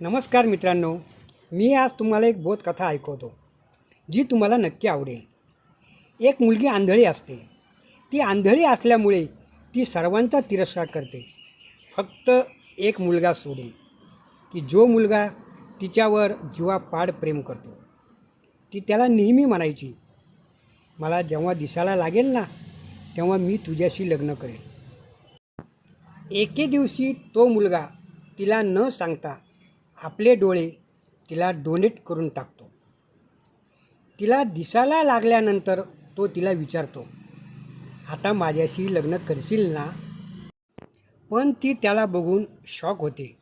नमस्कार मित्रांनो मी आज तुम्हाला एक बोधकथा ऐकवतो जी तुम्हाला नक्की आवडेल. एक मुलगी आंधळी असते. ती आंधळी असल्यामुळे ती सर्वांचा तिरस्कार करते. फक्त एक मुलगा सोडून. की जो मुलगा तिच्यावर जीवापाड प्रेम करतो. ती त्याला नेहमी म्हणायची मला जेव्हा दिसायला लागेल ना तेव्हा मी तुझ्याशी लग्न करेन एके दिवशी तो मुलगा तिला न सांगता आपले डोळे तिला डोनेट करून टाकतो. तिला दिसायला लागल्यानंतर तो तिला विचारतो आता माझ्याशी लग्न करशील ना? पण ती त्याला बघून शॉक होते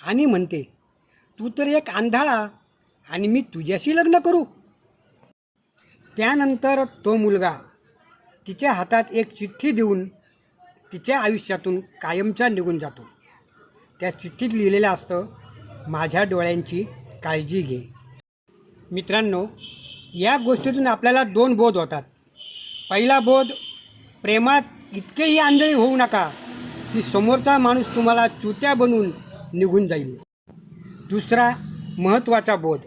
आणि म्हणते तू तर एक आंधळा आणि मी तुझ्याशी लग्न करू. त्यानंतर तो मुलगा तिच्या हातात एक चिठ्ठी देऊन तिच्या आयुष्यातून कायमचा निघून जातो. त्या चिठ्ठीत लिहिलेलं असतं माझ्या डोळ्यांची काळजी घे. मित्रांनो या गोष्टीतून आपल्याला दोन बोध होतात. पहिला बोध प्रेमात इतकेही आंधळी होऊ नका की समोरचा माणूस तुम्हाला चुत्या बनवून निघून जाईल. दुसरा महत्त्वाचा बोध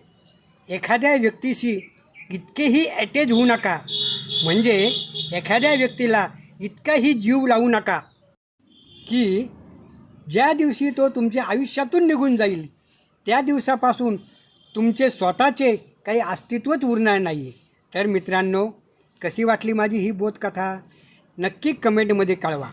एखाद्या व्यक्तीशी इतकेही अटॅच होऊ नका. म्हणजे एखाद्या व्यक्तीला इतकाही जीव लावू नका की ज्या दिवशी तो तुमच्या आयुष्यातून निघून जाईल त्या दिवसापासून तुमचे स्वतःचे काही अस्तित्वच उरणार नाही तर मित्रांनो कशी वाटली माझी ही बोधकथा? नक्की कमेंटमध्ये कळवा.